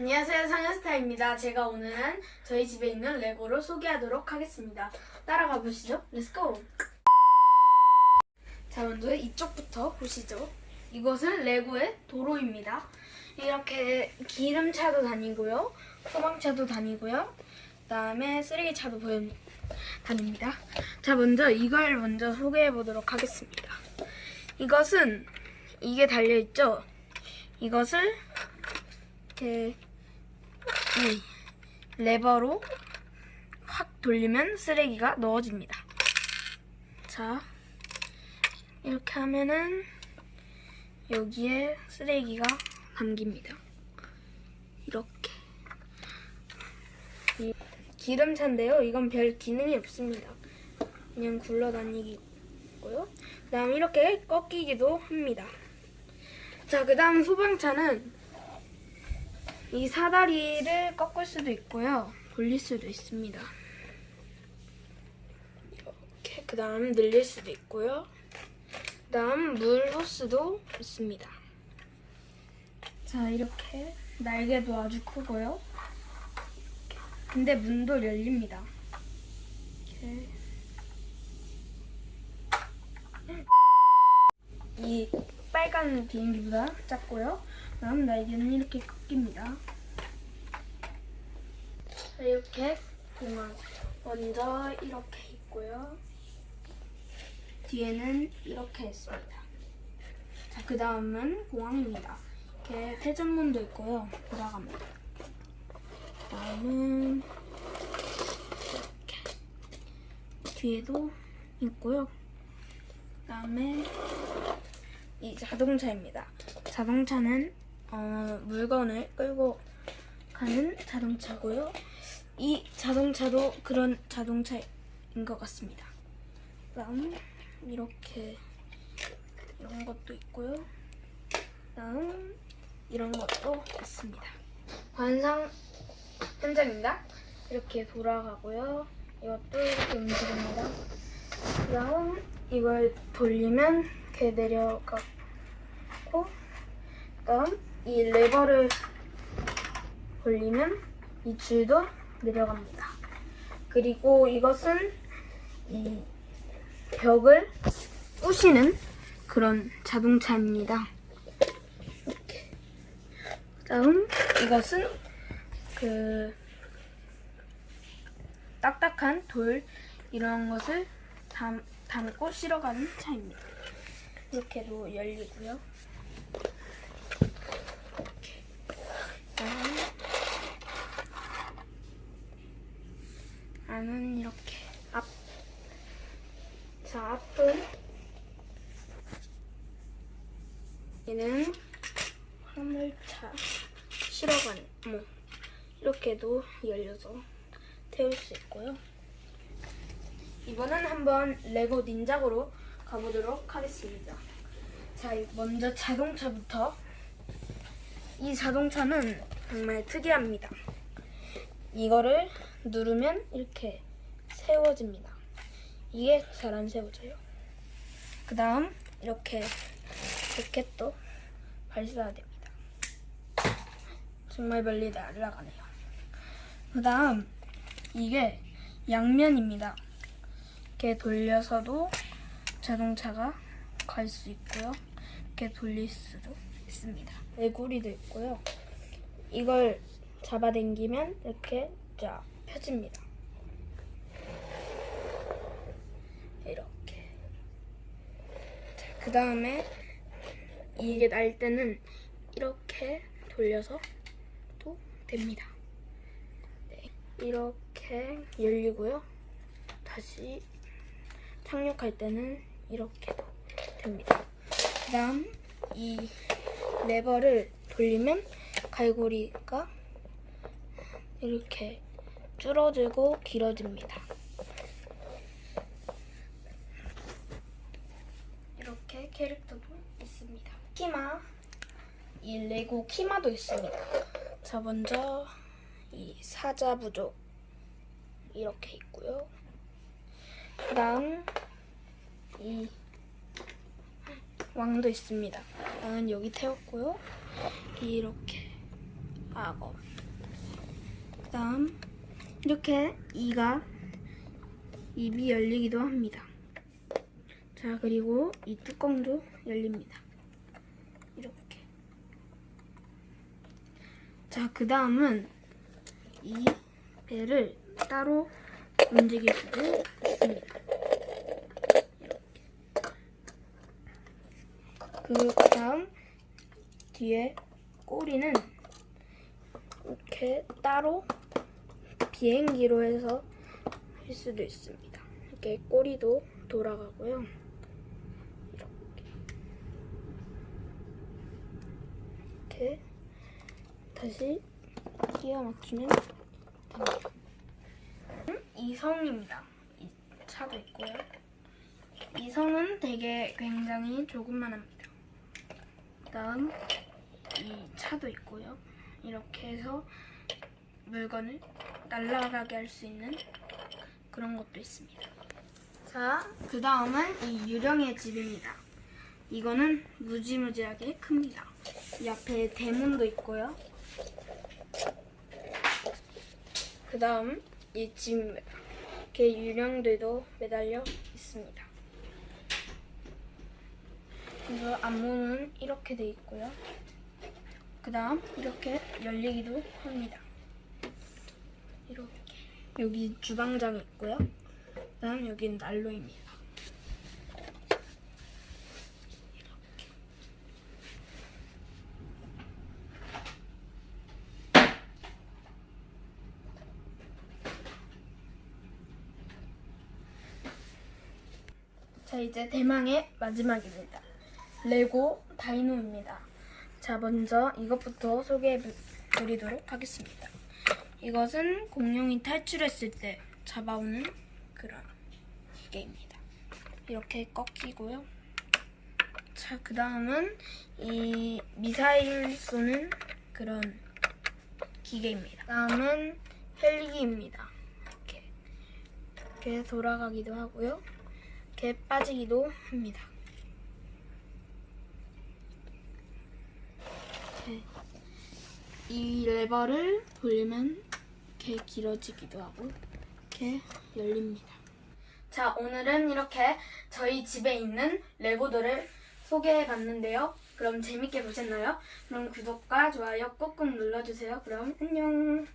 안녕하세요 상현스타입니다. 제가 오늘은 저희 집에 있는 레고를 소개하도록 하겠습니다. 따라가 보시죠. 렛츠고! 자 먼저 이쪽부터 보시죠. 이것은 레고의 도로입니다. 이렇게 기름차도 다니고요. 소방차도 다니고요. 그다음에 쓰레기차도 보여 다닙니다. 자 먼저 이걸 먼저 소개해 보도록 하겠습니다. 이것은 이게 달려 있죠. 이것을 이렇게 이 레버로 확 돌리면 쓰레기가 넣어집니다. 자, 이렇게 하면은 여기에 쓰레기가 담깁니다. 이렇게. 이 기름차인데요. 이건 별 기능이 없습니다. 그냥 굴러다니기고요. 그 다음 이렇게 꺾이기도 합니다. 자, 그 다음 소방차는 이 사다리를 꺾을 수도 있고요. 돌릴 수도 있습니다. 이렇게 그 다음 늘릴 수도 있고요. 그 다음 물 호스도 있습니다. 자 이렇게 날개도 아주 크고요. 근데 문도 열립니다. 이렇게 이 빨간 비행기보다 작고요. 그다음 날개는 이렇게 꺾입니다. 자, 이렇게 공항 먼저 이렇게 있고요. 뒤에는 이렇게 있습니다. 자, 그 다음은 공항입니다. 이렇게 회전문도 있고요. 돌아갑니다. 그 다음은 이렇게 뒤에도 있고요. 그 다음에 이 자동차입니다. 자동차는 어, 물건을 끌고 가는 자동차고요. 이 자동차도 그런 자동차인 것 같습니다. 그다음 이렇게 이런 것도 있고요. 그다음 이런 것도 있습니다. 관상 현장입니다. 이렇게 돌아가고요. 이것도 이렇게 움직입니다. 그다음 이걸 돌리면 이렇게 내려가고 그다음 이 레버를 돌리면 이 줄도 내려갑니다. 그리고 이것은 이 벽을 부시는 그런 자동차입니다. 이렇게. 다음 이것은 그 딱딱한 돌 이런 것을 담, 담고 실어가는 차입니다. 이렇게도 열리고요. 다음 안은 이렇게 앞. 자 앞은 얘는 화물차 실어가는 뭐 이렇게도 열려서 태울 수 있고요. 이번엔 한번 레고 닌자고로 가보도록 하겠습니다. 자, 먼저 자동차부터 이 자동차는 정말 특이합니다. 이거를 누르면 이렇게 세워집니다. 이게 잘 안 세워져요. 그 다음 이렇게 로켓도 발사됩니다. 정말 멀리 날아가네요. 그 다음 이게 양면입니다. 이렇게 돌려서도 자동차가 갈 수 있고요. 이렇게 돌릴 수도 있습니다. 내구리도 있고요. 이걸 잡아당기면 이렇게 쫙 펴집니다. 이렇게. 그 다음에 이게 날 때는 이렇게 돌려서 또 됩니다. 네, 이렇게 열리고요. 다시 착륙할 때는 이렇게 됩니다. 그 다음 이 레버를 돌리면 갈고리가 이렇게 줄어들고 길어집니다. 이렇게 캐릭터도 있습니다. 키마 이 레고 키마도 있습니다. 자 먼저 이 사자 부족 이렇게 있고요. 그다음 이 왕도 있습니다. 왕은 여기 태웠고요. 이렇게 악어. 그 다음 이렇게 이가 입이 열리기도 합니다. 자 그리고 이 뚜껑도 열립니다. 이렇게. 자 그 다음은 이 배를 따로 움직일 수도 있습니다. 그 다음 뒤에 꼬리는 이렇게 따로 비행기로 해서 할 수도 있습니다. 이렇게 꼬리도 돌아가고요. 이렇게 이렇게 다시 끼워 맞추면 됩니다. 음, 이 성입니다. 이 차도 있고요. 이 성은 되게 굉장히 조금만합니다. 그다음 이 차도 있고요. 이렇게 해서 물건을 날아가게 할 수 있는 그런 것도 있습니다. 자, 그 다음은 이 유령의 집입니다. 이거는 무지무지하게 큽니다. 이 앞에 대문도 있고요. 그 다음 이 집입니다. 이렇게 유령들도 매달려 있습니다. 그래서 앞문은 이렇게 돼 있고요. 그 다음 이렇게 열리기도 합니다. 이렇게 여기 주방장이 있고요. 그 다음 여기는 난로입니다. 자 이제 대망의 마지막입니다. 레고 다이노입니다. 자 먼저 이것부터 소개해 드리도록 하겠습니다. 이것은 공룡이 탈출했을 때 잡아오는 그런 기계입니다. 이렇게 꺾이고요. 자, 그 다음은 이 미사일 쏘는 그런 기계입니다. 다음은 헬기입니다. 이렇게, 이렇게 돌아가기도 하고요. 이렇게 빠지기도 합니다. 이렇게 이 레버를 돌리면 이렇게 길어지기도 하고 이렇게 열립니다. 자, 오늘은 이렇게 저희 집에 있는 레고들을 소개해 봤는데요. 그럼 재밌게 보셨나요? 그럼 구독과 좋아요 꾹꾹 눌러주세요. 그럼 안녕.